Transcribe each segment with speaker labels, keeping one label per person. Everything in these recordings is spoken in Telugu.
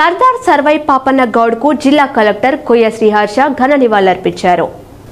Speaker 1: సర్దార్ సర్వై పాపన్న గౌడ్కు జిల్లా కలెక్టర్ కొయ్య శ్రీహర్ష ఘన నివాళులర్పించారు.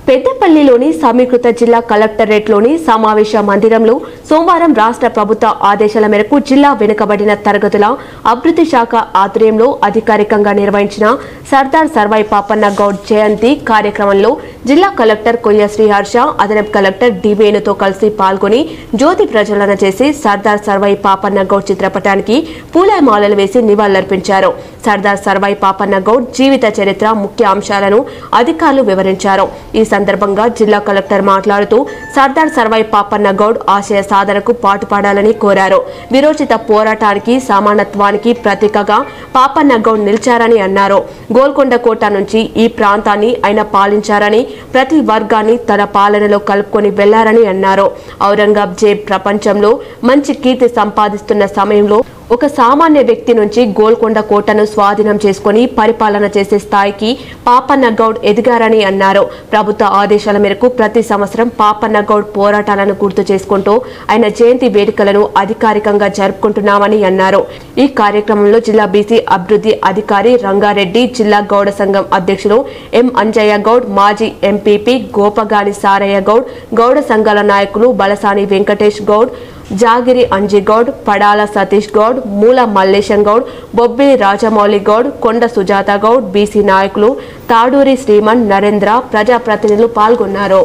Speaker 1: పెద్దపల్లిలోని సమీకృత జిల్లా కలెక్టరేట్లోని సమావేశ మందిరంలో సోమవారం రాష్ట్ర ప్రభుత్వ ఆదేశాల మేరకు జిల్లా వెనుకబడిన తరగతుల అభివృద్ధి శాఖ ఆధ్వర్యంలో అధికారికంగా నిర్వహించిన సర్దార్ సర్వై పాపన్న గౌడ్ జయంతి కార్యక్రమంలో జిల్లా కలెక్టర్ కొయ్య శ్రీహర్ష అదనపు కలెక్టర్ డివేణుతో కలిసి పాల్గొని జ్యోతి ప్రజ్వలన చేసి సర్దార్ సర్వై పాపన్న గౌడ్ చిత్రపటానికి పూలమాలలు వేసి నివాళులర్పించారు. సర్దార్ సర్వై పాపన్న గౌడ్ జీవిత చరిత్ర ముఖ్య అంశాలను అధికారులు వివరించారు. ఈ సందర్భంగా జిల్లా కలెక్టర్ మాట్లాడుతూ సర్దార్ సర్వై పాపన్న గౌడ్ ఆశయ సాధనకు పాటుపడాలని కోరారు. విరోచిత పోరాటానికి సమానత్వానికి ప్రతీకగా పాపన్న గౌడ్ నిలిచారని అన్నారు. గోల్కొండ కోట నుంచి ఈ ప్రాంతాన్ని ఆయన పాలించారని ప్రతి వర్గాన్ని తన పాలనలో కలుపుకొని వెళ్ళారని అన్నారు. ఔరంగాబ్జేబ్ ప్రపంచంలో మంచి కీర్తి సంపాదిస్తున్న సమయంలో ఒక సామాన్య వ్యక్తి నుంచి గోల్కొండ కోటను స్వాధీనం చేసుకుని పరిపాలన చేసే స్థాయికి పాపన్న గౌడ్ ఎదిగారని అన్నారు. ప్రభుత్వ ఆదేశాల మేరకు ప్రతి సంవత్సరం పాపన్న గౌడ్ పోరాటాలను గుర్తు చేసుకుంటూ ఆయన జయంతి వేడుకలను అధికారికంగా జరుపుకుంటున్నామని అన్నారు. ఈ కార్యక్రమంలో జిల్లా బీసీ అభివృద్ధి అధికారి రంగారెడ్డి జిల్లా గౌడ సంఘం అధ్యక్షులు ఎం అంజయ్య గౌడ్ మాజీ ఎంపీపీ గోపగాని సారయ్య గౌడ్ గౌడ సంఘాల నాయకులు బలసాని వెంకటేష్ గౌడ్ జాగిరి అంజిగౌడ్ పడాల సతీష్ గౌడ్ మూల మల్లేశం గౌడ్ బొబ్బిలి రాజమౌళి గౌడ్ కొండ సుజాత గౌడ్ బీసీ నాయకులు తాడూరి శ్రీమన్ నరేంద్ర ప్రజాప్రతినిధులు పాల్గొన్నారు.